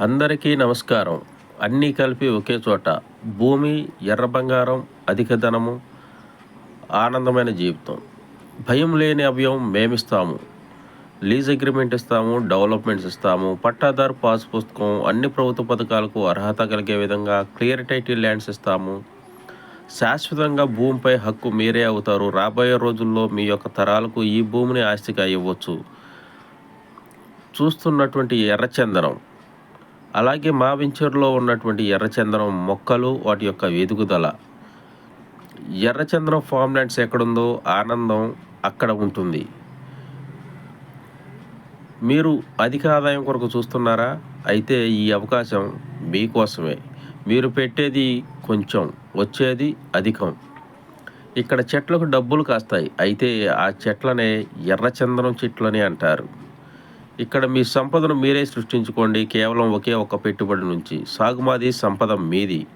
అందరికీ నమస్కారం. అన్నీ కలిపి ఒకే చోట భూమి ఎర్ర బంగారం అధిక ధనము ఆనందమైన జీవితం. భయం లేని అభయం మేమిస్తాము. లీజ్ అగ్రిమెంట్ ఇస్తాము డెవలప్మెంట్స్ ఇస్తాము. పట్టాదారు పాస్ పుస్తకం అన్ని ప్రభుత్వ పథకాలకు అర్హత కలిగే విధంగా క్లియర్ టైటిల్ ల్యాండ్స్ ఇస్తాము. శాశ్వతంగా భూమిపై హక్కు మీరే అవుతారు. రాబోయే రోజుల్లో మీ యొక్క తరాలకు ఈ భూమిని ఆస్తిగా ఇవ్వచ్చు. చూస్తున్నటువంటి ఎర్రచందనం అలాగే మా వెంచర్లో ఉన్నటువంటి ఎర్రచందనం మొక్కలు వాటి యొక్క ఎదుగుదల ఎర్రచందనం ఫామ్ ల్యాండ్స్ ఎక్కడుందో ఆనందం అక్కడ ఉంటుంది. మీరు అధిక ఆదాయం కొరకు చూస్తున్నారా? అయితే ఈ అవకాశం మీకోసమే. మీరు పెట్టేది కొంచెం వచ్చేది అధికం. ఇక్కడ చెట్లకు డబ్బులు కాస్తాయి. అయితే ఆ చెట్లనే ఎర్రచందనం చెట్లని అంటారు. ఇక్కడ మీ సంపదను మీరే సృష్టించుకోండి. కేవలం ఒకే ఒక్క పెట్టుబడి నుంచి. సాగుమాది సంపద మీది.